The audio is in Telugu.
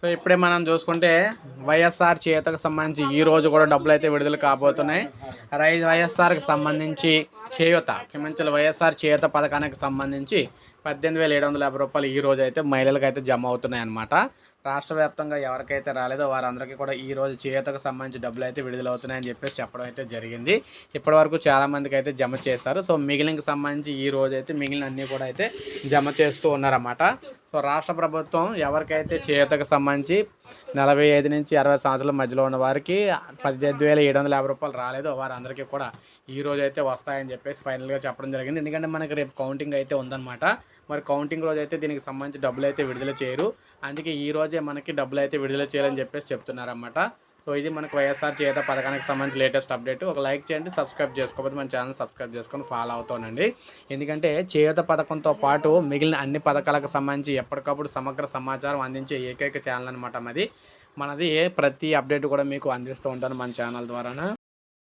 సో ఇప్పుడే మనం చూసుకుంటే వైఎస్ఆర్ చేతకు సంబంధించి ఈ రోజు కూడా డబ్బులు అయితే విడుదల కాబోతున్నాయి. రై వైఎస్ఆర్కి సంబంధించి చేయూత క్షమించాలి వైఎస్ఆర్ చేయూత పథకానికి సంబంధించి పద్దెనిమిది వేల ఏడు వందల యాభై రూపాయలు ఈ రోజు అయితే మహిళలకు అయితే జమ అవుతున్నాయి అన్నమాట. రాష్ట్ర వ్యాప్తంగా ఎవరికైతే రాలేదో వారందరికీ కూడా ఈ రోజు చేయూతకు సంబంధించి డబ్బులు అయితే విడుదలవుతున్నాయని చెప్పేసి చెప్పడం అయితే జరిగింది. ఇప్పటివరకు వరకు చాలామందికి అయితే జమ చేశారు. సో మిగిలినకి సంబంధించి ఈ రోజు అయితే మిగిలిన అన్నీ కూడా అయితే జమ చేస్తూ ఉన్నారన్నమాట. సో రాష్ట్ర ప్రభుత్వం ఎవరికైతే చేతకు సంబంధించి నలభై ఐదు నుంచి అరవై సంవత్సరాల మధ్యలో ఉన్న వారికి పద్దెనిమిది వేల ఏడు వందల యాభై రూపాయలు రాలేదో. వారందరికీ కూడా ఈ రోజు అయితే వస్తాయని చెప్పేసి ఫైనల్గా చెప్పడం జరిగింది. ఎందుకంటే మనకి రేపు కౌంటింగ్ అయితే ఉందన్నమాట. మరి కౌంటింగ్ రోజు అయితే దీనికి సంబంధించి డబ్బులు అయితే విడుదల చేయరు. అందుకే ఈ రోజే మనకి డబ్బులు అయితే విడుదల చేయాలని చెప్పేసి చెప్తున్నారన్నమాట. సో ఇది మనకు వైఎస్ఆర్ చేత పథకానికి సంబంధించి లేటెస్ట్ అప్డేట్. ఒక లైక్ చేయండి సబ్స్క్రైబ్ చేసుకోకపోతే మన ఛానల్ సబ్స్క్రైబ్ చేసుకొని ఫాలో అవుతానండి. ఎందుకంటే చేయూత పథకంతో పాటు మిగిలిన అన్ని పథకాలకు సంబంధించి ఎప్పటికప్పుడు సమగ్ర సమాచారం అందించే ఏకైక ఛానల్ అనమాట మనది మనది ప్రతి అప్డేట్ కూడా మీకు అందిస్తూ ఉంటాను మన ఛానల్ ద్వారా